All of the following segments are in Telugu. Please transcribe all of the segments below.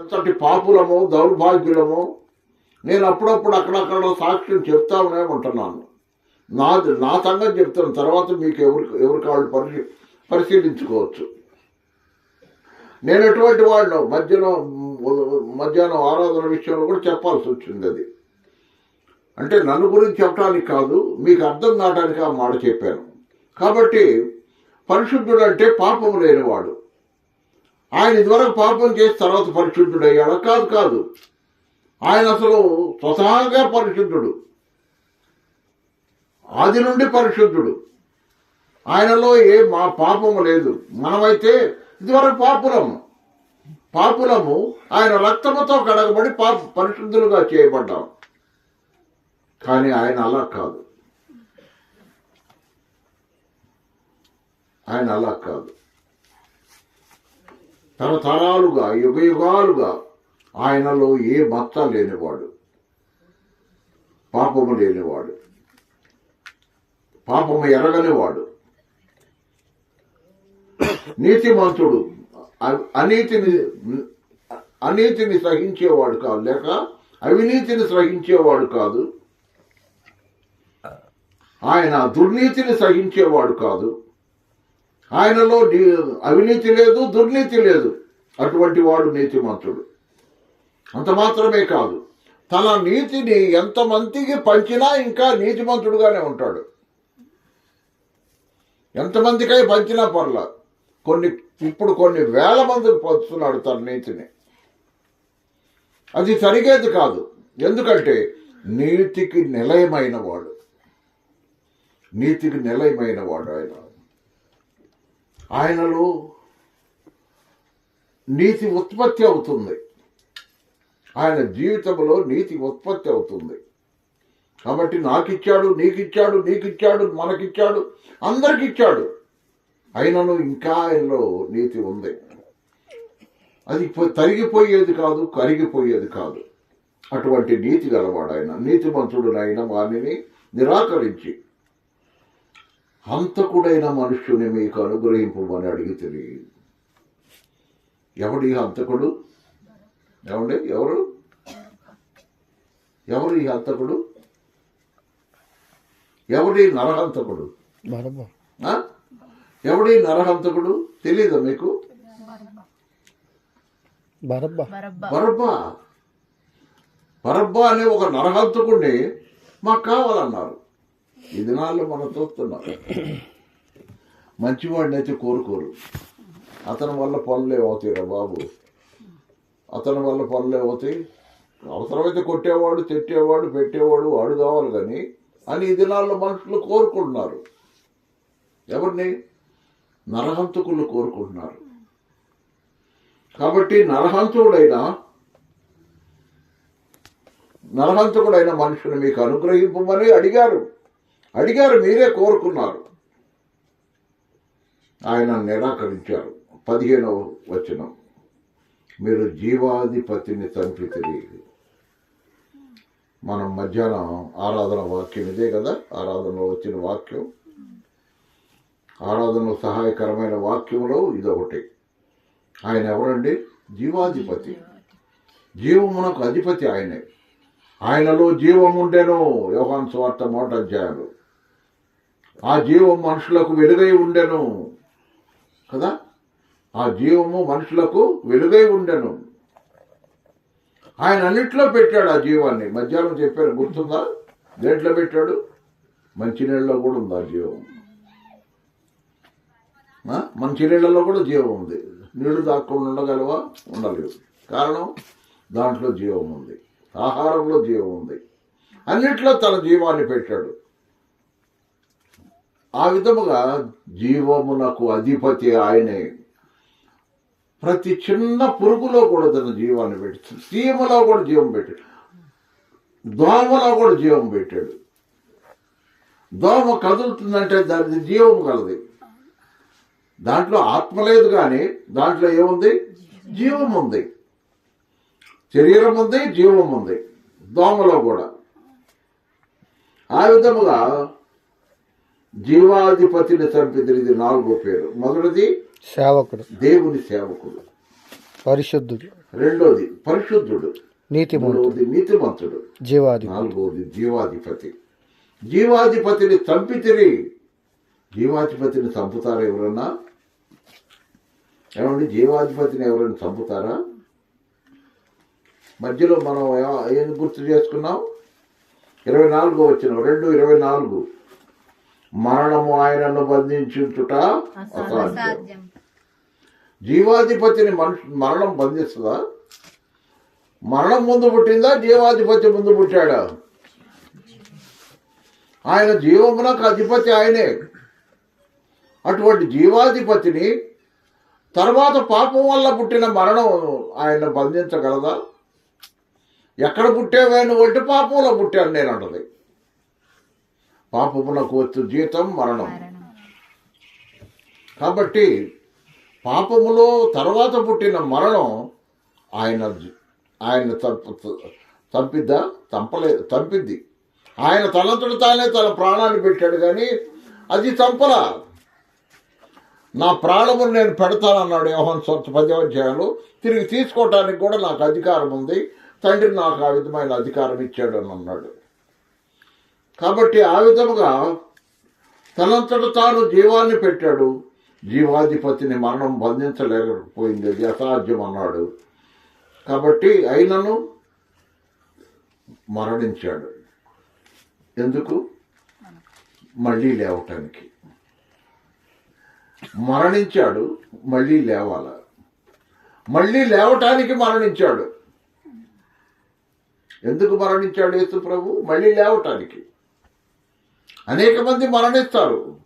ఎంతటి పాపులము దౌర్భాగ్యులమో నేను అప్పుడప్పుడు అక్కడక్కడ సాక్ష్యం చెప్తామనే ఉంటున్నాను. నా నా సంగతి చెప్తాను తర్వాత మీకు ఎవరు ఎవరి కాళ్ళు పరి పరిశీలించుకోవచ్చు. నేను ఎటువంటి వాడినో మధ్యాహ్నం మధ్యాహ్నం ఆరాధన విషయంలో కూడా చెప్పాల్సి వచ్చింది అది. అంటే నన్ను గురించి చెప్పడానికి కాదు మీకు అర్థం కావడానికి ఆ మాట చెప్పాను. కాబట్టి పరిశుద్ధుడు అంటే పాపం లేనివాడు. ఆయన ఇదివరకు పాపం చేసి తర్వాత పరిశుద్ధుడు అయ్యాడు. కాదు కాదు. ఆయన అసలు స్వతహాగా పరిశుద్ధుడు. ఆది నుండి పరిశుద్ధుడు. ఆయనలో ఏ మా పాపము లేదు. మనమైతే ఇదివరకు పాపులము. పాపులము ఆయన రక్తముతో కడగబడి పాప పరిశుద్ధులుగా చేయబడ్డాం. కానీ ఆయన అలా కాదు. ఆయన అలా కాదు. తరతరాలుగా యుగ యుగాలుగా ఆయనలో ఏ మత్త లేనివాడు పాపము లేనివాడు పాపము ఎరగనివాడు నీతిమంతుడు అనీతిని అనీతిని సహించేవాడు కాదు లేక అవినీతిని సహించేవాడు కాదు ఆయన దుర్నీతిని సహించేవాడు కాదు ఆయనలో అవినీతి లేదు దుర్నీతి లేదు. అటువంటి వాడు నీతిమంతుడు. అంత మాత్రమే కాదు. తన నీతిని ఎంతమందికి పంచినా ఇంకా నీతిమంతుడుగానే ఉంటాడు. ఎంతమందికై పంచినా పర్ల. కొన్ని ఇప్పుడు కొన్ని వేల మందికి పంచుతున్నాడు తన నీతిని. అది సరిగేది కాదు. ఎందుకంటే నీతికి నిలయమైన వాడు. నీతికి నిలయమైన వాడు ఆయన. ఆయనలో నీతి ఉత్పత్తి అవుతుంది. ఆయన జీవితంలో నీతి ఉత్పత్తి అవుతుంది. కాబట్టి నాకిచ్చాడు నీకిచ్చాడు నీకిచ్చాడు మనకిచ్చాడు అందరికిచ్చాడు. అయినను ఇంకా ఆయనలో నీతి ఉంది. అది తరిగిపోయేది కాదు కరిగిపోయేది కాదు. అటువంటి నీతి గలవాడు ఆయన నీతిమంతుడునైన వారిని నిరాకరించి హంతకుడైన మనుష్యుని మీకు అనుగ్రహింపమని అడిగి తెలియ ఎవడి హంతకుడు? ఏమండి? ఎవరు? ఎవరు ఈ హంతకుడు? ఎవడి నరహంతకుడు? ఎవడి నరహంతకుడు? తెలీదా మీకు? బరబ్బా. బరబ్బా. అనే ఒక నరహంతకుడిని మాకు కావాలన్నారు. ఈ దినాల్లో మనం చూస్తున్నాం. మంచివాడిని అయితే కోరుకోరు. అతని వల్ల పనులే అవుతాయి రా బాబు. అతని వల్ల పనులే అవుతాయి. అవసరమైతే కొట్టేవాడు తెట్టేవాడు పెట్టేవాడు వాడు కావాలి కానీ అని ఈ దినాల్లో మనుషులు కోరుకుంటున్నారు. ఎవరిని? నరహంతకులు కోరుకుంటున్నారు. కాబట్టి నరహంతుడైన నరహంతకుడైన మనుషుని మీకు అనుగ్రహింపమని అడిగారు. అడిగారు మీరే కోరుకున్నారు. ఆయన నిరాకరించారు. పదిహేనవ వచనం. మీరు జీవాధిపతిని చంపితిరి మనం మధ్యాహ్నం ఆరాధన వాక్యం ఇదే కదా? ఆరాధనలో వచ్చిన వాక్యం. ఆరాధనలో సహాయకరమైన వాక్యంలో ఇదొకటి. ఆయన ఎవరండి? జీవాధిపతి. జీవమునకు అధిపతి ఆయనే. ఆయనలో జీవం ఉండెను యోహాన్ స్వార్థ మోట ఆ జీవం మనుషులకు వెలుగై ఉండెను. కదా? ఆ జీవము మనుషులకు వెలుగై ఉండెను. ఆయన అన్నిట్లో పెట్టాడు ఆ జీవాన్ని. మధ్యాహ్నం చెప్పారు గుర్తుందా? దేంట్లో పెట్టాడు? మంచినీళ్ళలో కూడా ఉంది ఆ జీవం. మంచినీళ్ళలో కూడా జీవం ఉంది. నీళ్ళు దాక్కుండా ఉండగలవా? ఉండలేవు కారణం దాంట్లో జీవం ఉంది. ఆహారంలో జీవం ఉంది. అన్నిట్లో తన జీవాన్ని పెట్టాడు. ఆ విధముగా జీవమునకు అధిపతి ఆయనే. ప్రతి చిన్న పురుగులో కూడా తన జీవాన్ని పెట్టాడు సీమలో కూడా జీవం పెట్టాడు. దోమలో కూడా జీవం పెట్టాడు. దోమ కదులుతుందంటే దానికి జీవం కలది. దాంట్లో ఆత్మ లేదు కానీ దాంట్లో ఏముంది? జీవం ఉంది. శరీరం ఉంది జీవం ఉంది. దోమలో కూడా. ఆ విధముగా జీవాధిపతిని చంపిదిరి ఇది నాలుగో పేరు. మొదటిది సేవకుడు. దేవుని సేవకుడు. పరిశుద్ధుడు. రెండోది పరిశుద్ధుడు. నీతిమంతుడు. మూడవది నీతిమంతుడు. జీవాది నాలుగవది జీవాధిపతి. జీవాధిపతిని చంపితిరి. జీవాధిపతిని చంపుతారా ఎవరన్నా? ఏమండి జీవాధిపతిని ఎవరైనా చంపుతారా? మధ్యలో మనం ఏం గుర్తు చేసుకున్నాం? ఇరవై నాలుగు వచ్చిన రెండు ఇరవై నాలుగు. మరణము ఆయనను బంధించుట అసాధ్యం. జీవాధిపతిని మనుషు మరణం బంధిస్తుందా? మరణం ముందు పుట్టిందా? జీవాధిపతి ముందు పుట్టాడా? ఆయన జీవమునకు అధిపతి ఆయనే. అటువంటి జీవాధిపతిని తర్వాత పాపం వల్ల పుట్టిన మరణం ఆయన బంధించగలదా? ఎక్కడ పుట్టావే? నువ్వు అంటే పాపంలో పుట్టాను నేను అంటది. పాపమునకు వచ్చు జీతం మరణం. కాబట్టి పాపములో తర్వాత పుట్టిన మరణం ఆయన ఆయన చంప చంపిద్దా చంపలే చంపిద్ది ఆయన తనంతట తానే తన ప్రాణాన్ని పెట్టాడు కానీ అది చంపలా నా ప్రాణమును నేను పెడతానన్నాడు యోహన్ స్వచ్ఛ పద్యాధ్యాయంలో తిరిగి తీసుకోవటానికి కూడా నాకు అధికారం ఉంది తండ్రి నాకు ఆ విధమైన అధికారం ఇచ్చాడు అని అన్నాడు. కాబట్టి ఆ విధముగా తనంతట తాను జీవాన్ని పెట్టాడు. జీవాధిపతిని మరణం బంధించలేకపోయింది. యథార్థ్యం అన్నాడు కాబట్టి అయినను మరణించాడు. ఎందుకు? మళ్ళీ లేవటానికి. మరణించాడు మళ్ళీ లేవాల. మళ్ళీ లేవటానికి మరణించాడు. ఎందుకు మరణించాడు యేసు ప్రభు? మళ్ళీ లేవటానికి. అనేక మంది మరణిస్తారు.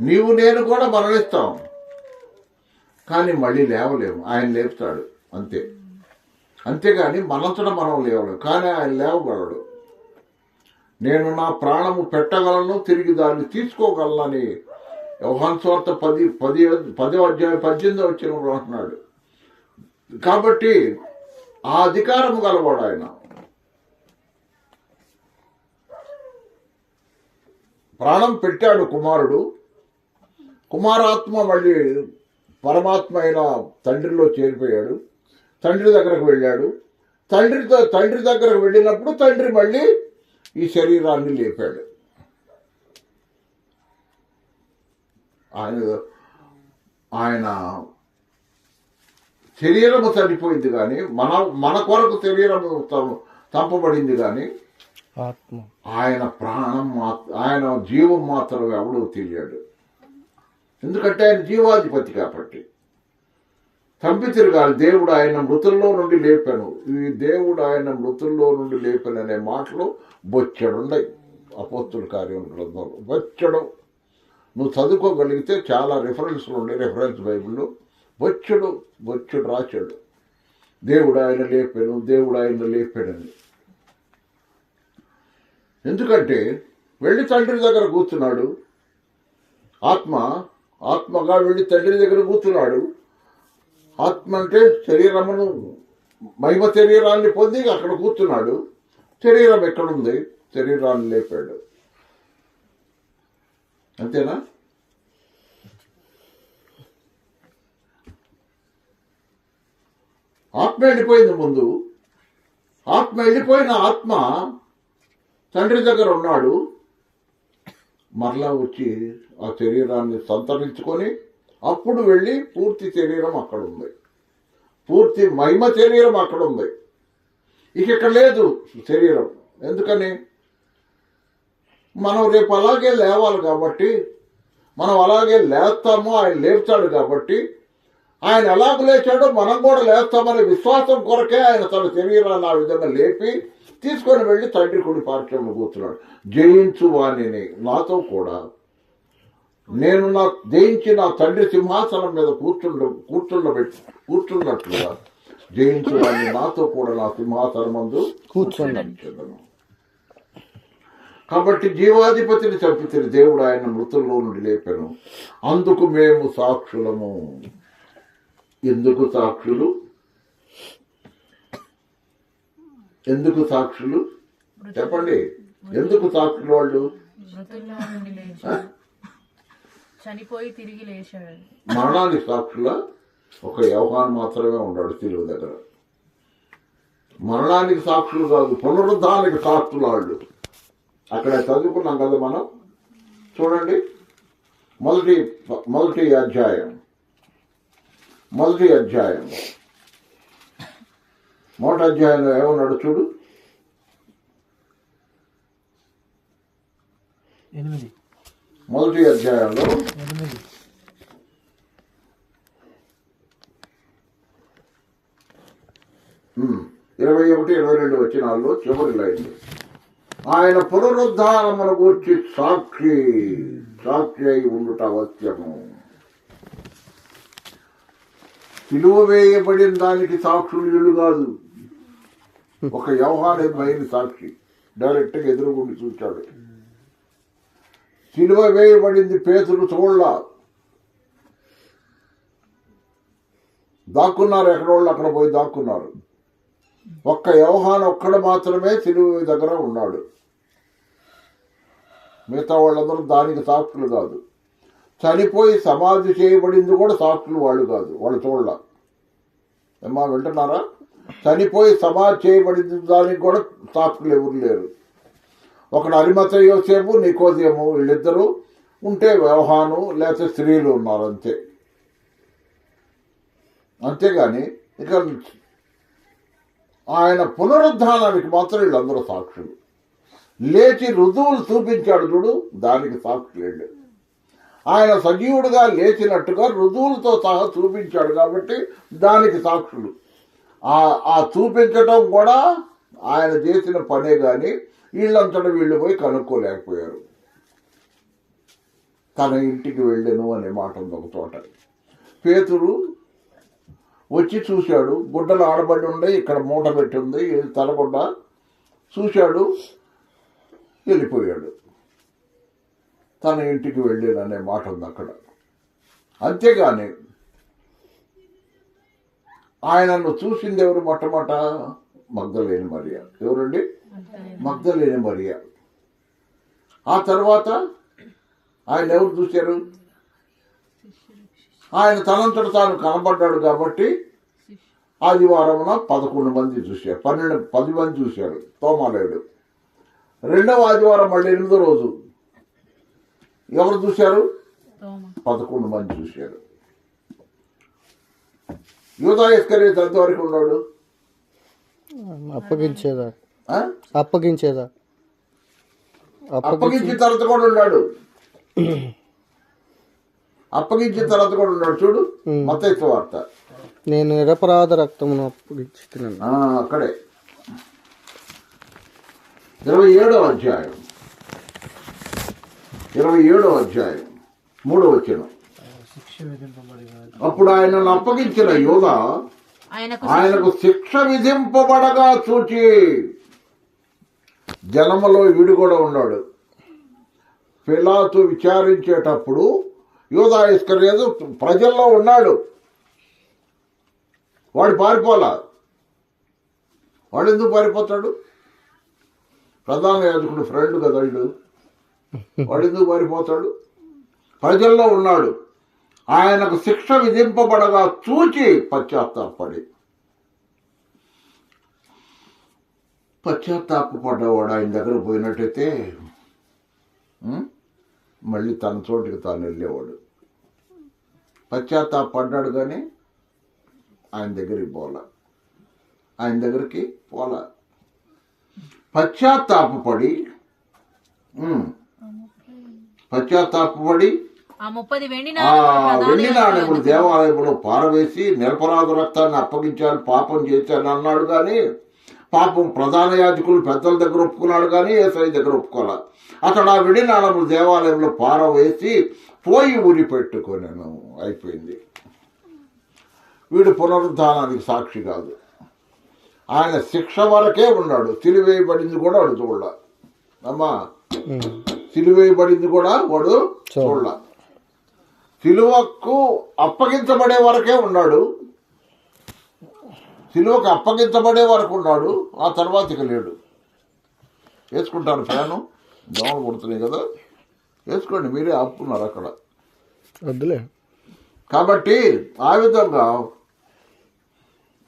నీవు నేను కూడా మరణిస్తాం. కానీ మళ్ళీ లేవలేము. ఆయన లేపుతాడు. అంతే. అంతేగాని మనంతటా మనం లేవలేము కానీ ఆయన లేవగలడు నేను నా ప్రాణము పెట్టగలను తిరిగి దాన్ని తీసుకోగలనని యోహాన్ పది పది పదో అధ్యాయం పద్దెనిమిది వచ్చిన అంటున్నాడు. కాబట్టి ఆ అధికారము గలవాడు ఆయన. ప్రాణం పెట్టాడు కుమారుడు. కుమారాత్మ మళ్ళీ పరమాత్మ అయిన తండ్రిలో చేరిపోయాడు. తండ్రి దగ్గరకు వెళ్ళాడు. తండ్రితో తండ్రి దగ్గరకు వెళ్ళినప్పుడు తండ్రి మళ్ళీ ఈ శరీరాన్ని లేపాడు. ఆయన ఆయన శరీరము చనిపోయింది కానీ మన మన కొరకు శరీరము తం- చంపబడింది కానీ ఆయన ప్రాణం ఆయన జీవం మాత్రం ఎవడో తెలియడు. ఎందుకంటే ఆయన జీవాధిపతి కాబట్టి. చంపి తిరగాలి దేవుడు ఆయన మృతుల్లో నుండి లేపాను. ఈ దేవుడు ఆయన మృతుల్లో నుండి లేపాను అనే మాటలు బొచ్చడున్నాయి అపోస్తుల కార్యం గ్రంథంలో బొచ్చడం. నువ్వు చదువుకోగలిగితే చాలా రిఫరెన్స్లు ఉన్నాయి రెఫరెన్స్ బైబిల్లో. బొచ్చుడు బొచ్చుడు రాశాడు దేవుడు ఆయన లేపాను దేవుడు ఆయన లేపాడని ఎందుకంటే వెళ్ళి తండ్రి దగ్గర కూర్చున్నాడు. ఆత్మ ఆత్మగా వెళ్ళి తండ్రి దగ్గర కూర్చున్నాడు. ఆత్మ అంటే శరీరమును మహిమ శరీరాన్ని పొంది అక్కడ కూర్చున్నాడు. శరీరం ఎక్కడుంది? శరీరాన్ని లేపాడు. అంతేనా? ఆత్మ వెళ్ళిపోయింది ముందు. ఆత్మ వెళ్ళిపోయిన ఆత్మ తండ్రి దగ్గర ఉన్నాడు. మరలా వచ్చి ఆ శరీరాన్ని సంతరించుకొని అప్పుడు వెళ్ళి పూర్తి శరీరం అక్కడ ఉంది. పూర్తి మహిమ శరీరం అక్కడ ఉంది. ఇక ఇక్కడ లేదు శరీరం. ఎందుకని? మనం రేపు అలాగే లేవాలి కాబట్టి మనం అలాగే లేస్తాము ఆయన లేపుతాడు కాబట్టి ఆయన ఎలాగ లేచాడో మనం కూడా లేస్తామనే విశ్వాసం కొరకే ఆయన తన శరీరాన్ని ఆ విధంగా లేపి తీసుకొని వెళ్ళి తండ్రి కుడి పార్శ్వంలో కూర్చున్నాడు జయించు వాణిని నాతో కూడా. నేను నా జయించి నా తండ్రి సింహాసనం మీద కూర్చుండ కూర్చుండబెట్టి కూర్చున్నట్లుగా జయించు వాణ్ణి. నాతో కూడా నా సింహాసనం మందు కూర్చుండను. కాబట్టి జీవాధిపతిని చంపితే దేవుడు ఆయన మృతుల్లో నుండి లేపాను. అందుకు మేము సాక్షులము. ఎందుకు సాక్షులు? ఎందుకు సాక్షులు? చెప్పండి. ఎందుకు సాక్షులు వాళ్ళు? చనిపోయి తిరిగి లేచాడు మరణానికి సాక్షులా? ఒక వ్యవహారం మాత్రమే ఉన్నాడు సిలువ దగ్గర. మరణానికి సాక్షులు కాదు పునరుద్ధానికి సాక్షులు వాళ్ళు. అక్కడ చదువుకున్నాం కదా మనం? చూడండి. మొదటి మొదటి అధ్యాయం. మొదటి అధ్యాయం. మొదటి అధ్యాయంలో ఏమన్నాడు చూడు ఎనిమిది. మొదటి అధ్యాయంలో ఎనిమిది. ఇరవై ఒకటి ఇరవై రెండు వచ్చినాల్లో చివరి లైన్. ఆయన పునరుద్ధానమును గూర్చి సాక్షి సాక్షి అయి ఉండుట అవశ్యము. సిలువ వేయబడిన దానికి సాక్షులు వీళ్ళు కాదు. ఒక వ్యవహారమైన సాక్షి. డైరెక్ట్గా ఎదురుగుండి చూచాడు సిలువ వేయబడింది పేతులు చూడలా. దాక్కున్నారు ఎక్కడోళ్ళు అక్కడ పోయి దాక్కున్నారు. ఒక్క వ్యవహారం ఒక్కడ మాత్రమే సిలువ దగ్గర ఉన్నాడు. మిగతా వాళ్ళందరూ దానికి సాక్షులు కాదు. చనిపోయి సమాధి చేయబడింది కూడా సాక్షులు వాళ్ళు కాదు వాళ్ళు చూడాల. ఏమ్మా వింటున్నారా? చనిపోయి సమాధి చేయబడింది దానికి కూడా సాక్షులు ఎవరు లేరు. ఒకడు అరిమత యోసేపు నికోదేము వీళ్ళిద్దరూ ఉంటే వ్యవహాను లేకపోతే స్త్రీలు ఉన్నారు అంతే. అంతేగాని ఇక ఆయన పునరుద్ధానానికి మాత్రం వీళ్ళందరూ సాక్షులు. లేచి రుజువులు చూపించాడు చూడు దానికి సాక్షులేండి ఆయన సజీవుడుగా లేచినట్టుగా రుజువులతో సహా చూపించాడు కాబట్టి దానికి సాక్షులు. ఆ చూపించడం కూడా ఆయన చేసిన పనే కానీ వీళ్ళంతటా వీళ్ళు పోయి కనుక్కోలేకపోయారు. తన ఇంటికి వెళ్ళను అనే మాట ఉంది ఒక తోట. పేతురు వచ్చి చూశాడు. గుడ్డలు ఆడబడి ఉండే ఇక్కడ మూట పెట్టి ఉంది ఇది తలగుడ్డ చూశాడు వెళ్ళిపోయాడు. తన ఇంటికి వెళ్ళాననే మాట ఉంది అక్కడ. అంతేగాని ఆయనను చూసింది ఎవరు మొట్టమొదట మగ్ధలేని మరియా. ఎవరండి? మగ్ధలేని. మరియా. ఆ తర్వాత ఆయన ఎవరు చూశారు? ఆయన తనంతట తాను కనబడ్డాడు కాబట్టి ఆదివారమున పదకొండు మంది చూశారు. పన్నెండు పది మంది చూశారు. తోమాలేడు. రెండవ ఆదివారం మళ్ళీ ఎనిమిదో రోజు ఎవరు చూశారు? పదకొండు మంది చూశారు. యూదా ఇస్కరేత్ ఎంతవరకు ఉన్నాడు? అప్పగించేదా? అప్పగించేదా? అప్పగించి అప్పగించిన తర్వాత కూడా ఉన్నాడు. అప్పగించిన తర్వాత కూడా ఉన్నాడు. చూడు. మతైత్వ వార్త. నేను నిరపరాధ రక్తమును అప్పగించుతున్నాను. ఆ, అక్కడే. ఇరవై ఏడో అధ్యాయం. ఇరవై ఏడో అధ్యాయం. మూడో వచ్చిన అప్పుడు ఆయనను అప్పగించిన యోధ ఆయనకు శిక్ష. విధింపబడగా చూచి జనములో వీడు కూడా ఉన్నాడు. పిలాతు విచారించేటప్పుడు యోధా ఇస్కరేదు ప్రజల్లో ఉన్నాడు. వాడు పారిపోలా? వాడు ఎందుకు పారిపోతాడు? ప్రధాన యాజకుడు ఫ్రెండ్ కదా వీడు. వాడు ఎందుకు పారిపోతాడు? ప్రజల్లో ఉన్నాడు. ఆయనకు శిక్ష విధింపబడగా చూచి పశ్చాత్తాపడి. పశ్చాత్తాపడ్డవాడు ఆయన దగ్గర పోయినట్టయితే మళ్ళీ తన చోటికి తాను వెళ్ళేవాడు. పశ్చాత్తాపడ్డాడు కానీ ఆయన దగ్గరికి పోలా. ఆయన దగ్గరికి పోలా. పశ్చాత్తాపడి పశ్చాత్తాపడి ఆ ముప్పది వెండి ఆ నాణెములు వెండి ప్రధాన నాణెములు యాజకుడు దేవాలయంలో పారవేసి నిరపరాధ రక్తాన్ని అప్పగించాను పాపం చేశాను అన్నాడు కానీ పాపం ప్రధాన యాజకులు పెద్దల దగ్గర ఒప్పుకున్నాడు కానీ ఏసఐ దగ్గర ఒప్పుకోలే. అతడు ఆ వెండి నాణెములు దేవాలయంలో పారవేసి పోయి ఊరి పెట్టుకొనాను. అయిపోయింది. వీడు పునరుద్ధానానికి సాక్షి కాదు. ఆయన శిక్ష వరకే ఉన్నాడు. సిలివేయబడింది కూడా వాడు చూడాల. అమ్మా. సిలువేయబడింది కూడా వాడు చూడాల. సిలువకు అప్పగించబడే వరకే ఉన్నాడు. సిలువకు అప్పగించబడే వరకు ఉన్నాడు. ఆ తర్వాత ఇక లేడు. వేసుకుంటాను ఫ్యాను. దోమలు కొడుతున్నాయి కదా. వేసుకోండి మీరే ఆపుకున్నారు అక్కడ. వద్దులే. కాబట్టి ఆ విధంగా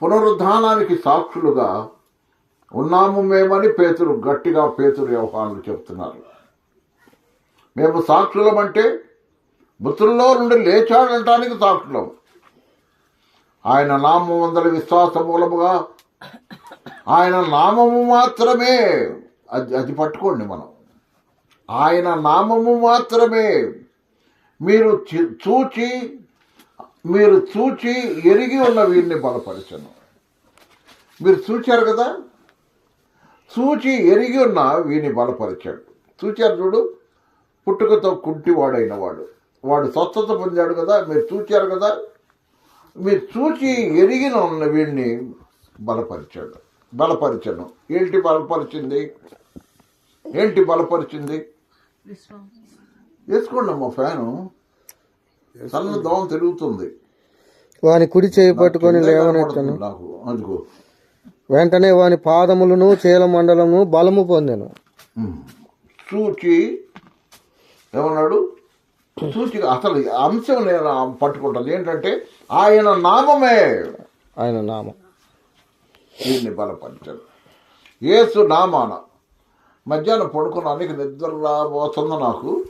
పునరుద్ధానానికి సాక్షులుగా ఉన్నాము మేమని పేతురు గట్టిగా పేతురు వ్యవహారాలు చెప్తున్నారు మేము సాక్షులం అంటే మృతుల్లో నుండి లేచాడంటానికి సాక్షులం. ఆయన నామం వందల విశ్వాస మూలముగా ఆయన నామము మాత్రమే అది అది పట్టుకోండి మనం. ఆయన నామము మాత్రమే మీరు చూచి మీరు చూచి ఎరిగి ఉన్న వీరిని బలపరచను. మీరు చూచారు కదా? చూచి ఎరిగి ఉన్న వీరిని బలపరిచాడు. చూచారు చూడు పుట్టుకతో కుంటివాడైన వాడు. వాడు స్వస్థత పొందాడు కదా మీరు చూచారు కదా. మీరు చూచి ఎరిగిన ఉన్న వీడిని బలపరిచాడు. బలపరిచను. ఏంటి బలపరిచింది? ఏంటి బలపరిచింది? వేసుకోండి అమ్మా ఫ్యాను. చల్ల దోమ తిరుగుతుంది. వాని కుడి చేయి పట్టుకొని లేవనెత్తను. అందుకు. వెంటనే వాని పాదములను చీల మండలము బలము పొందెను. చూచి ఏమన్నాడు? చూచి అసలు అంశం నేను పట్టుకుంటాను ఏంటంటే ఆయన నామమే. ఆయన నామం. దీన్ని బలపరిచాడు. యేసు నామాన. మధ్యాహ్నం పడుకున్నానికి నిద్ర రాబోతుంది నాకు